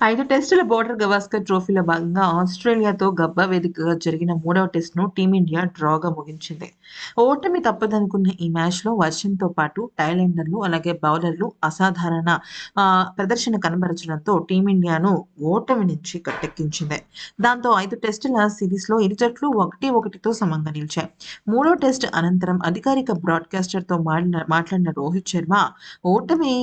ఐదు టెస్టుల బోర్డర్ గవాస్కర్ ట్రోఫీలో భాగంగా ఆస్ట్రేలియాతో గబ్బా వేదికగా జరిగిన మూడవ టెస్టును టీమిండియా డ్రాగా ముగించింది. ఓటమి తప్పదనుకున్న ఈ మ్యాచ్లో వర్షంతో పాటు టైలెండర్లు అలాగే బౌలర్లు అసాధారణ ప్రదర్శన కనబరచడంతో టీమిండియాను ఓటమి నుంచి కట్టెక్కించింది. దాంతో ఐదు టెస్టుల సిరీస్లో ఇరు జట్లు ఒకటి ఒకటితో సమంగా నిలిచాయి. మూడో టెస్ట్ అనంతరం అధికారిక బ్రాడ్కాస్టర్తో మాట్లాడిన రోహిత్ శర్మ ఓటమి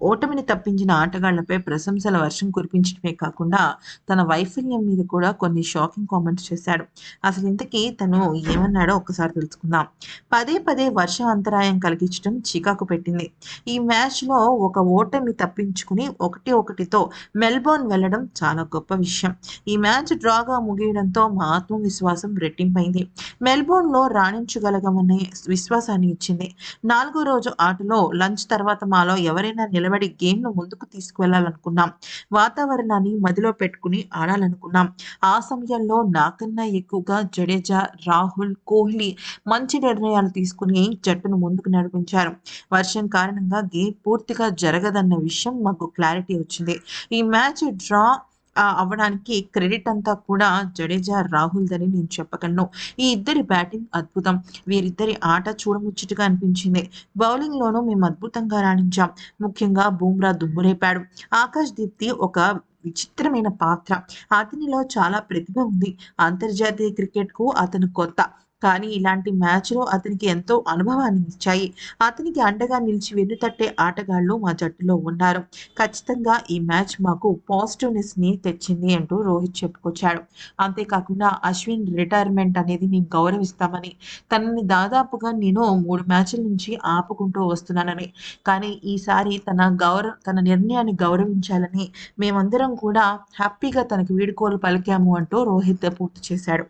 ఓటమిని తప్పించిన ఆటగాళ్ళపై ప్రశంసల వర్షం కురిపించడమే కాకుండా తన వైఫల్యం మీద కూడా కొన్ని షాకింగ్ కామెంట్స్ చేశాడు. అసలు ఇంతకీ తను ఏమన్నాడో ఒక్కసారి తెలుసుకుందాం. పదే పదే వర్షం అంతరాయం కలిగించడం చికాకు పెట్టింది. ఈ మ్యాచ్లో ఒక ఓటమి తప్పించుకుని ఒకటి ఒకటితో మెల్బోర్న్ వెళ్ళడం చాలా గొప్ప విషయం. ఈ మ్యాచ్ డ్రాగా ముగియడంతో మా ఆత్మవిశ్వాసం రెట్టింపైంది. మెల్బోర్న్లో రాణించగలగమనే విశ్వాసాన్ని ఇచ్చింది. నాలుగో రోజు ఆటలో లంచ్ తర్వాత మాలో ఎవరైనా నిలబడి గేమ్ను ముందుకు తీసుకువెళ్ళాలనుకున్నాం వాతావరణాన్ని మదిలో పెట్టుకుని ఆడాలనుకున్నాం. ఆ సమయంలో నాకన్నా ఎక్కువగా జడేజా రాహుల్ కోహ్లీ మంచి నిర్ణయాలు తీసుకుని జట్టును ముందుకు నడిపించారు. వర్షం కారణంగా గేమ్ పూర్తిగా జరగదన్న విషయం మాకు క్లారిటీ వచ్చింది. ఈ మ్యాచ్ డ్రా అవ్వడానికి క్రెడిట్ అంతా కూడా జడేజా రాహుల్దని నేను చెప్పగలను. ఈ ఇద్దరి బ్యాటింగ్ అద్భుతం. వీరిద్దరి ఆట చూడముచ్చటగా అనిపించింది. బౌలింగ్లోనూ మేము అద్భుతంగా రాణించాం. ముఖ్యంగా బూమ్రా దుమ్మురేపాడు. ఆకాష్ దీప్తి ఒక విచిత్రమైన పాత్ర. అతనిలో చాలా ప్రతిభ ఉంది. అంతర్జాతీయ క్రికెట్కు అతను కొత్త. కానీ ఇలాంటి మ్యాచ్లు అతనికి ఎంతో అనుభవాన్ని ఇచ్చాయి. అతనికి అండగా నిలిచి వెన్నుతట్టే ఆటగాళ్ళు మా జట్టులో ఉన్నారు. ఖచ్చితంగా ఈ మ్యాచ్ మాకు పాజిటివ్నెస్ని తెచ్చింది అంటూ రోహిత్ చెప్పుకొచ్చాడు. అంతేకాకుండా అశ్విన్ రిటైర్మెంట్ అనేది మేము గౌరవిస్తామని తనని దాదాపుగా నేను మూడు మ్యాచ్ల నుంచి ఆపుకుంటూ వస్తున్నానని కానీ ఈసారి తన గౌరవ తన నిర్ణయాన్ని గౌరవించాలని మేమందరం కూడా హ్యాపీగా తనకి వీడుకోలు పలికాము అంటూ రోహిత్ పూర్తి చేశాడు.